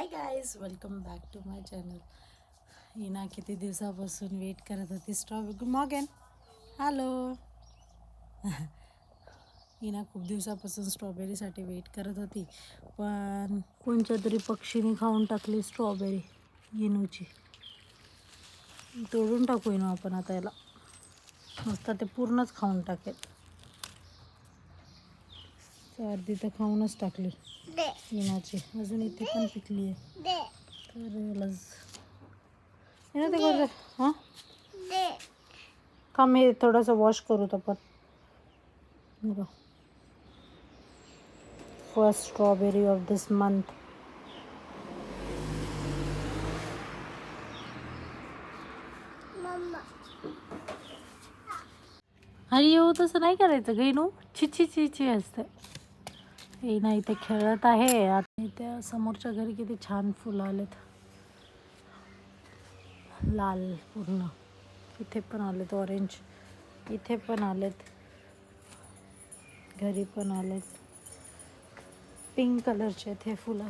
Hi guys welcome back to my channel Hina किती दिवसापासून wait करत होती strawberry good morning hello Hina खूप दिवसापासून स्ट्रॉबेरीसाठी वेट करत होती पण कोणत्या तरी पक्षीने खाऊन टाकली स्ट्रॉबेरी इनूची तोडून टाकू इनू आपण आता याला. मस्त ते पूर्णच खाऊन टाकेल. अर्धी तर खाऊनच टाकली. इनाची. अजून इथे पण पिकली आहे. तर इना ते करू. हां? का मी थोडंसं वॉश करू तर पण. First strawberry of this month अरे येऊ तसं नाही करायचं गं नू छिची छिची असते. ना इथे खेळत आहे. आता इथे समोरच्या घरी किती छान फुलं आलेत. लाल पूर्ण. इथे पण आलेत ऑरेंज इथे पण आलेत. घरी पण आलेत. पिंक कलरचे आहेत हे फुलं.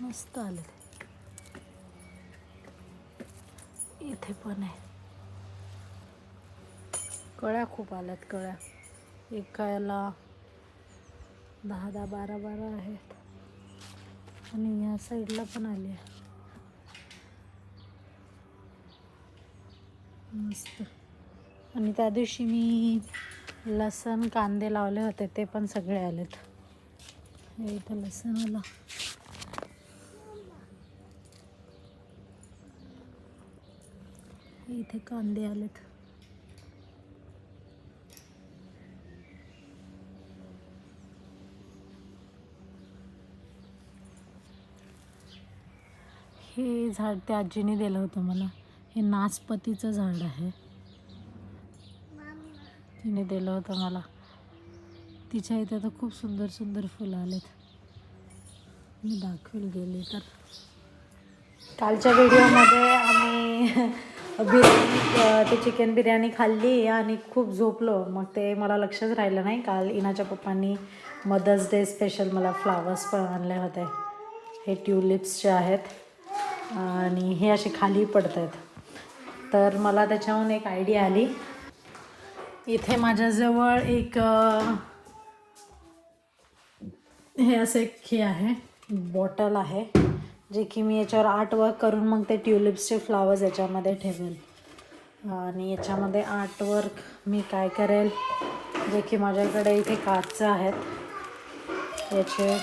मस्त आलेत. इथे पण आहे. कळ्या खूप आल्यात कळ्या. एकाला दहा दहा बारा बारा आहेत. आणि ह्या साईडला पण आली आहे. मस्त. आणि त्या दिवशी मी लसण कांदे लावले होते ते पण सगळे आलेत. हे इथं लसण आलं. इथे कांदे आलेत. हे झाड त्या आजीने दिलं होतं मला. हे नासपतीचं झाड आहे. तिने दिलं होतं मला. तिच्या इथे तर खूप सुंदर सुंदर फुलं आलेत. मी दाखवेल गेले तर. कालच्या व्हिडिओमध्ये आम्ही बिर्याणी ते चिकन बिर्याणी खाल्ली आणि खूप झोपलो. मग ते मला लक्षच राहिलं नाही. काल इनाच्या पप्पांनी मदर्स डे स्पेशल मला फ्लावर्स पण आणले होते. हे ट्युलिप्सचे आहेत आणि हे असे खाली पडत आहेत तर मला त्याच्याहून एक आयडिया आली. इथे माझ्याजवळ एक हे असं एक हे आहे बॉटल आहे जे की मी याच्यावर आर्ट वर्क करून मग ते ट्युलिप्सचे फ्लावर्स याच्यामध्ये ठेवेल. आणि याच्यामध्ये आर्ट वर्क मी काय करेल जे की माझ्याकडे इथे काचचं आहेत. याचे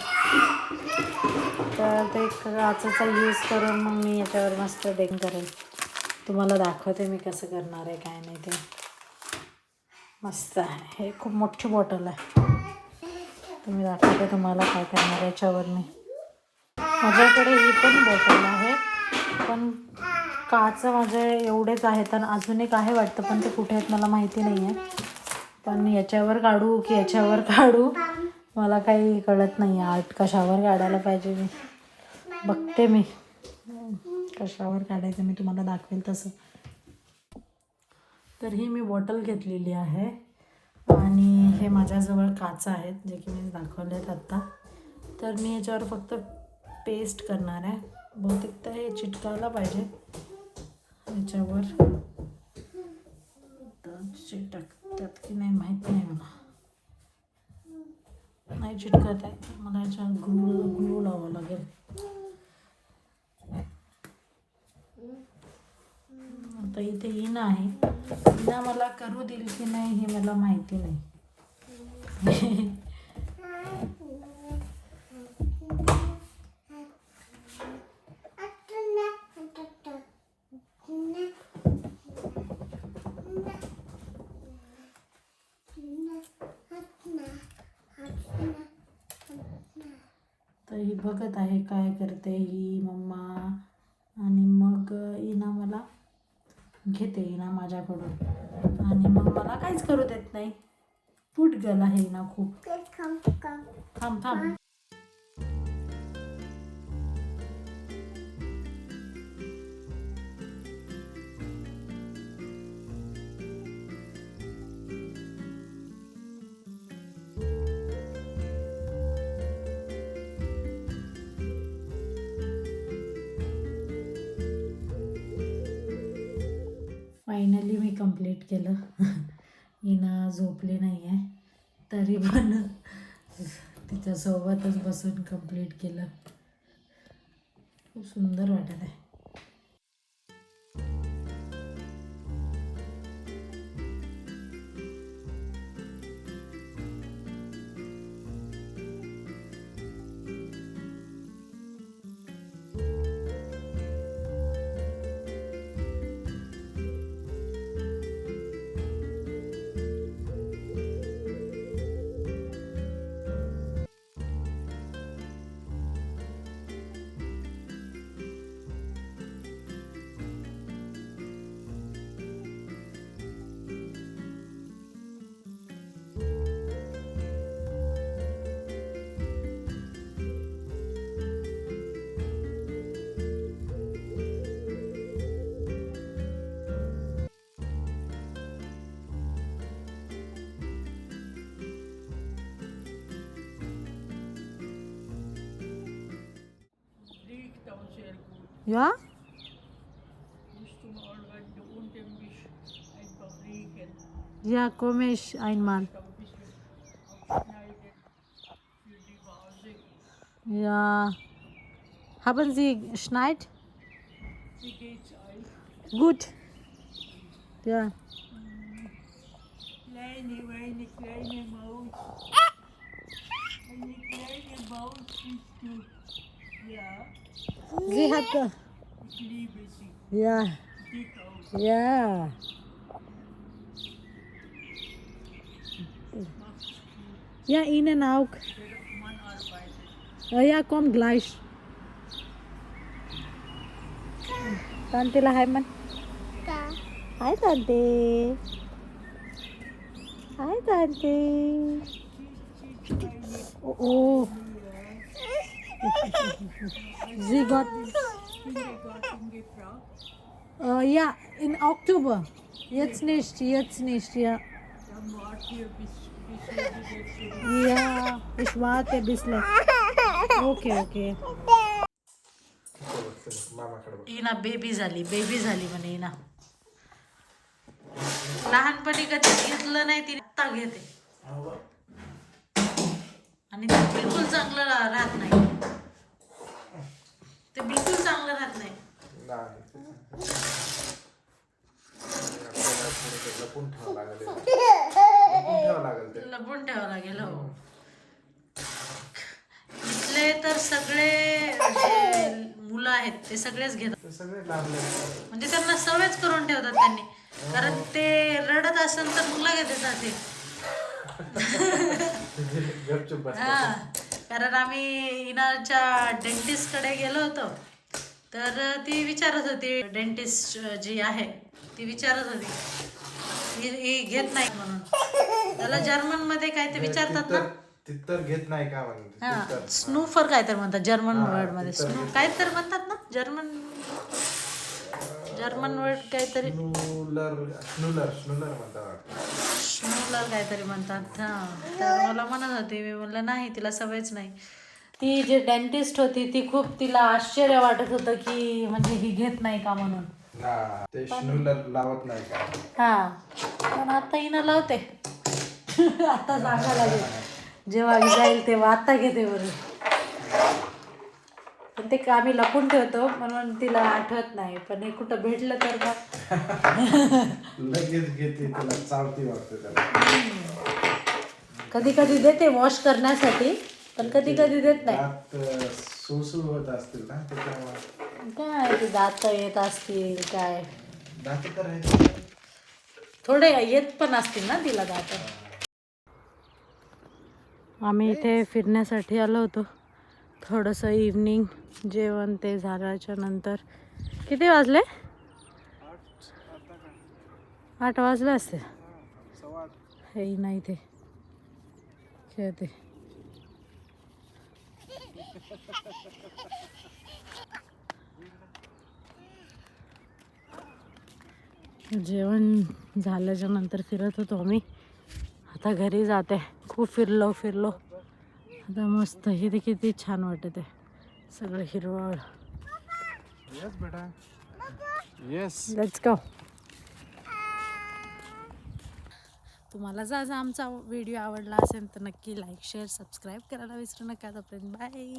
तर ते काचेचा यूज करून मग मी याच्यावर मस्त डेक करेन. तुम्हाला दाखवते मी कसं करणार आहे काय नाही ते. मस्त आहे. हे खूप मोठी बॉटल आहे. तुम्ही दाखवते तुम्हाला काय करणार आहे याच्यावर मी. माझ्याकडे ही पण बॉटल आहे. पण काच माझे एवढेच आहेत आणि अजून एक आहे वाटतं पण ते कुठे आहेत मला माहिती नाही आहे पण याच्यावर काढू की याच्यावर काढू? मला काही कळत नाही आर्ट कशावर काढायला पाहिजे मी. बघते मी. कशावर काढायचं मी तुम्हाला दाखवेल तसं. तर ही मी बॉटल घेतलेली आहे आणि हे माझ्याजवळ काच आहेत जे की मी दाखवले आहेत आत्ता तर मी याच्यावर फक्त पेस्ट करणार आहे. बहुतेक तर हे चिटकायला पाहिजे. याच्यावर. चिटक चिटकतात की नाही माहीत नाही मला नाही चिटकत आहे तर मला याच्या ग्लू ग्लू लावावं लागेल. आता इथे इन आहे. इना मला करू देईल की नाही हे मला माहिती नाही. बघत आहे काय करते ही मम्मा. आणि मग इना मला घेते इना माझ्याकडून. आणि मग मला काहीच करू देत नाही. फूट गेला आहे इना खूप. थांब थांब. फायनली मी कंप्लीट केलं. इना झोपली नाही आहे तरी पण तिच्यासोबतच बसून कंप्लीट केलं. खूप सुंदर वाटत आहे. Ja? Du musst umarbeiten, da unten mich einfach regen. Ja, komme ich einmal. Ja. Haben Sie Schneid? Gut. Ja. Kleine, meine kleine Maus. Eine kleine Maus bist du. Ja. Sie hat doch. Ich liebe sie. Ja. Ja. Ja, Ihnen auch. Ja, komm gleich. Tantila, hi man. Hi Tante. Hi Tante. Oh. oh. Sie got äh, ja in Oktober. Jetzt nicht, jetzt nicht, ja. Ja, ich warte ein bisschen. Okay, okay. Ina baby झाली baby झाली म्हणे इना लहानपणी कधी घेतलं नाही तिने आत्ता घेते आणि ते बिलकुल चांगलं राहत नाही ते बिलकुल चांगलं राहत नाही. ते लपून ठेवावं लागेल लपून ठेवावं लागेल ते. लपून ठेवावं लागेल हो. इथले तर सगळे जे मुलं आहेत ते सगळेच घेतात. ते सगळे लागले. म्हणजे त्यांना सवयच करून ठेवतात त्यांनी. कारण ते रडत असेल तर मुलं घेते जाते गपचूप बस हा. कारण आम्ही इनाच्या डेंटिस्टकडे गेलो होतो. तर ती विचारत होती डेंटिस्ट जी आहे ती विचारत होती. ही घेत नाही म्हणून. त्याला जर्मनमध्ये काय ते विचारतात ना. तिथं घेत नाही का. स्नूफर काय तर म्हणतात जर्मन वर्डमध्ये. तिथं स्नू काय तर म्हणतात ना जर्मन जर्मन वर्ड काहीतरी. स्नूलर स्नूलर स्नूलर म्हणतात. स्नूलर काहीतरी म्हणतात. हा तर मला म्हणत होती मी म्हणलं नाही तिला सवयच नाही. ती जे डेंटिस्ट होती ती खूप तिला आश्चर्य वाटत होतं की म्हणजे ही घेत नाही का म्हणून. ते स्नूलर लावत नाही का? हा पण आता हिनं लावते. आता सांगा लागेल. जेव्हा जाईल तेव्हा आता घेते बरं. पण ते का आम्ही लपून ठेवतो म्हणून तिला आठवत नाही. पण हे कुठं भेटलं तर मग. लगेच घेते त्याला चावती वाटते त्याला. कधी कधी देते वॉश करण्यासाठी पण कधी कधी देत नाही. दात सुसू होत असतील ना काय ते दात येत असतील काय? दात थोडे येत पण असतील ना तिला दात. आम्ही इथे फिरण्यासाठी आलो होतो. थोडंसं इव्हनिंग जेवण ते झाल्याच्यानंतर. किती वाजले? आठ वाजले असते. हे नाही ते खेळते. जेवण झाल्याच्यानंतर फिरत होतो आम्ही. आता घरी जाते. खूप फिरलो फिरलो. आता मस्त. हे ते किती छान वाटत आहे. सगळं हिरवळ. येस बेटा. येस लेट्स गो तुम्हाला जर आज आमचा व्हिडिओ आवडला असेल तर नक्की लाईक शेअर सबस्क्राईब करायला विसरू नका तोपर्यंत. बाय